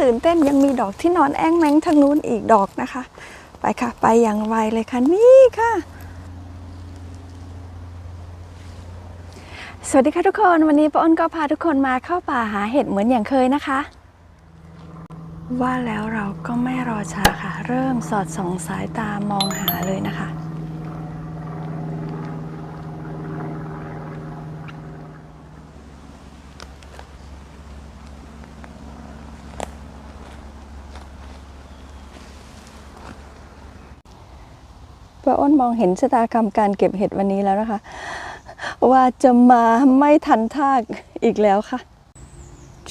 ตื่นเต้นยังมีดอกที่นอนแอ้งแมงทางนู้นอีกดอกนะคะ ไปค่ะ ไปอย่างไวเลยค่ะ นี่ค่ะ สวัสดีค่ะทุกคนวันนี้ป้าอ้นก็พาทุกคนมาเข้าป่าหาเห็ดเหมือนอย่างเคยนะคะ ว่าแล้วเราก็ไม่รอช้าค่ะ เริ่มสอดส่องสายตามองหาเลยนะคะ ป้าอ้นมองเห็นชะตากรรมการเก็บเห็ดวันนี้แล้วนะคะ ว่าจะมาไม่ทันท่ากอีกแล้วค่ะ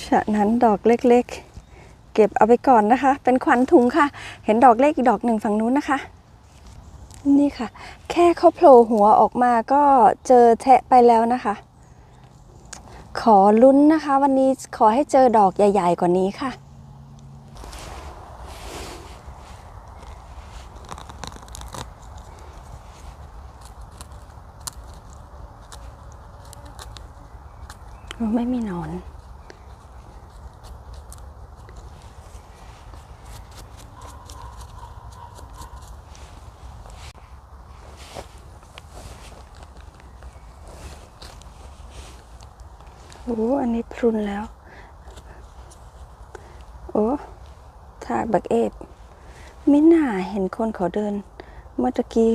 ฉะนั้นดอกเล็กๆ เก็บเอาไปก่อนนะคะ เป็นขวัญถุงค่ะ เห็นดอกเล็กอีกดอกหนึ่งฝั่งนู้นนะคะ นี่ค่ะ แค่เขาโผล่หัวออกมาก็เจอแทะไปแล้วนะคะ ขอลุ้นนะคะ วันนี้ขอให้เจอดอกใหญ่ ๆ กว่านี้ค่ะ ไม่มีหนอน โอ้ อันนี้พรุนแล้ว โอ้ถากบักเอฟไม่น่าเห็นคนเขาเดิน เมื่อตะกี้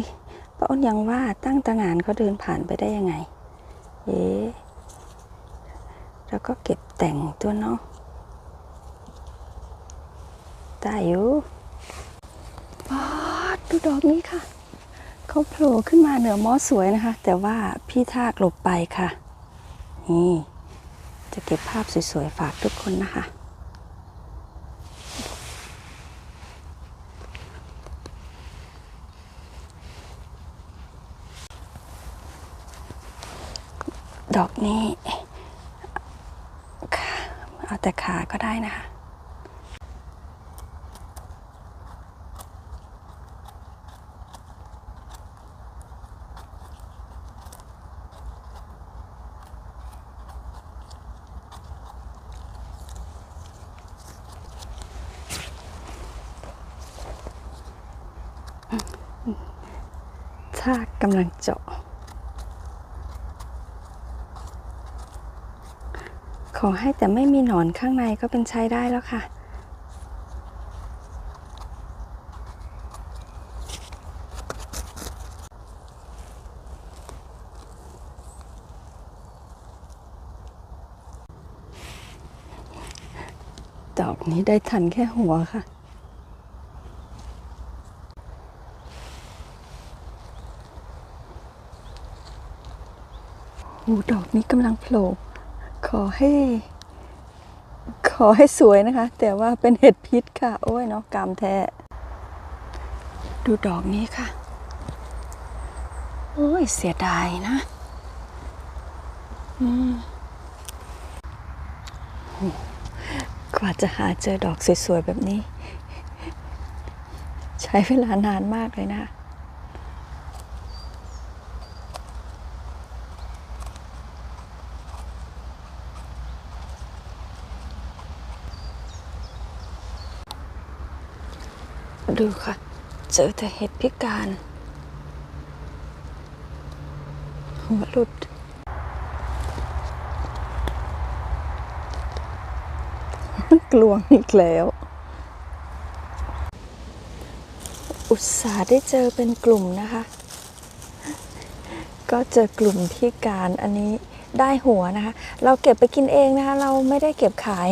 ป้าอ้นยังว่าตั้งตางานเขาเดินผ่านไปได้ยังไง เอ๊ะ แล้วก็เก็บแต่งตัวเนาะได้อยู่ป๊าดดูดอกนี้ค่ะ เขาโผล่ขึ้นมาเหนือมอสวยนะคะ แต่ว่าพี่ทากหลบไปค่ะ นี่ จะเก็บภาพสวยๆ ฝากทุกคนนะคะดอกนี้ เอาแต่ขาก็ได้นะคะถ้ากำลังเจาะ อให้แต่ไม่มีหนอนข้างในก็เป็นใช้ได้แล้วค่ะ ดอกนี้ได้ทันแค่หัวค่ะโอ้ดอกนี้กำลังโผล่ ขอให้ ขอให้สวยนะคะ แต่ว่าเป็นเห็ดพิษค่ะ โอ้ยเนาะกรรมแท้ ดูดอกนี้ค่ะ โอ้ยเสียดายนะ อืมกว่าจะหาเจอดอกสวยๆแบบนี้ ใช้เวลานานมากเลยนะคะ ดูค่ะ เจอแต่เห็ดพิการ หัวหลุดกลวงอีกแล้ว อุตส่าห์ได้เจอเป็นกลุ่มนะคะ ก็เจอกลุ่มพิการอันนี้ได้หัวนะคะ เราเก็บไปกินเองนะคะ เราไม่ได้เก็บขาย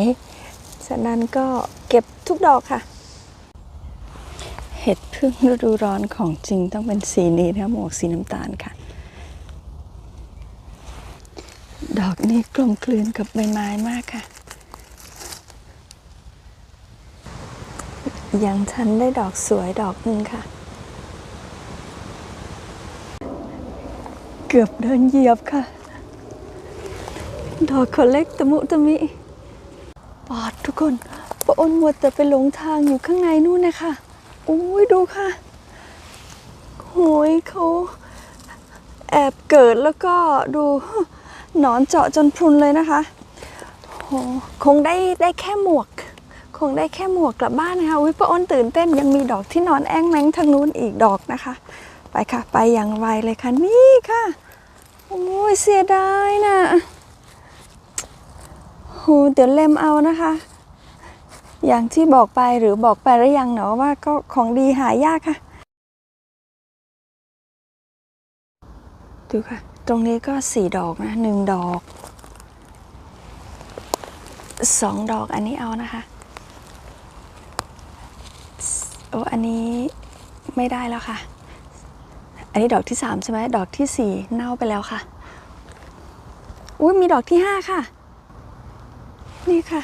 ฉะนั้นก็เก็บทุกดอกค่ะ เห็ดพึ่งฤดูร้อนของจริงต้องเป็นสีนี้นะหมวกสีน้ำตาลค่ะ ดอกนี้กลมกลืนกับใบไม้มากค่ะ ยังฉันได้ดอกสวยดอกหนึ่งค่ะ เกือบเดินเหยียบค่ะ ดอกเขาเล็กตะมุตะมิ ปอดทุกคนปะอ้นมัวแต่ไปหลงทางอยู่ข้างในนู่นนะคะ อุ้ยดูค่ะโหยเขาแอบเกิดแล้วก็ดูหนอนเจาะจนพรุนเลยนะคะโหคงได้ได้แค่หมวก คงได้แค่หมวกกลับบ้านนะคะวิป้าอ้นตื่นเต้นยังมีดอกที่นอนแอ้งแมงทางนู้นอีกดอกนะคะ ไปค่ะ ไปอย่างไวเลยค่ะนี่ค่ะโอ้ยเสียดายนะโหเดี๋ยวเล็มเอานะคะ อย่างที่บอกไปหรือบอกไปหรือยังเนาะว่าก็ของดีหายากค่ะ ดูค่ะ ตรงนี้ก็สี่ดอกนะหนึ่งดอกสองดอกอันนี้เอานะคะโอ้อันนี้ไม่ได้แล้วค่ะ อันนี้ดอกที่สามใช่ไหมดอกที่สี่เน่าไปแล้วค่ะ อุ้ยมีดอกที่ห้าค่ะ นี่ค่ะ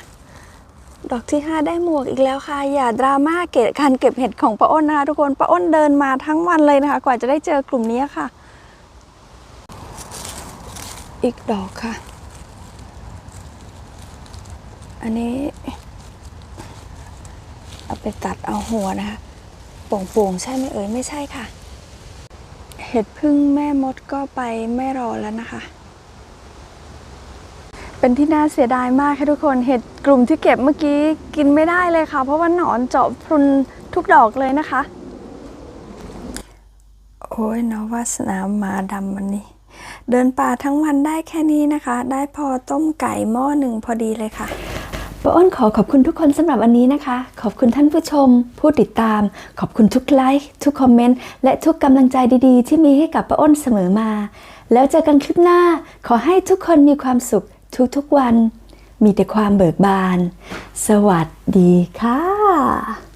ดอกที่ห้าได้หมวกอีกแล้วค่ะ อย่าดราม่าเกตการเก็บเห็ดของป้าอ้นนะคะทุกคนป้าอ้นเดินมาทั้งวันเลยนะคะ กว่าจะได้เจอกลุ่มนี้ค่ะ อีกดอกค่ะ อันนี้ เอาไปตัดเอาหัวนะคะโป่งๆใช่ไหมเอ่ยไม่ใช่ค่ะ เห็ดพึ่งแม่มดก็ไปไม่รอแล้วนะคะ เป็นที่น่าเสียดายมากค่ะทุกคนเห็ดกลุ่มที่เก็บเมื่อกี้กินไม่ได้เลยค่ะ เพราะว่าหนอนเจาะพรุนทุกดอกเลยนะคะ โอ้ยเนาะวาสนามาดำวันนี้ เดินป่าทั้งวันได้แค่นี้นะคะ ได้พอต้มไก่หม้อหนึ่งพอดีเลยค่ะป้าอ้นขอขอบคุณทุกคนสำหรับวันนี้นะคะ ขอบคุณท่านผู้ชม ผู้ติดตาม ขอบคุณทุกไลค์ทุกคอมเมนต์และทุกกำลังใจดีๆ ที่มีให้กับป้าอ้นเสมอมา แล้วเจอกันคลิปหน้า ขอให้ทุกคนมีความสุข ทุกๆวันมีแต่ความเบิกบาน สวัสดีค่ะ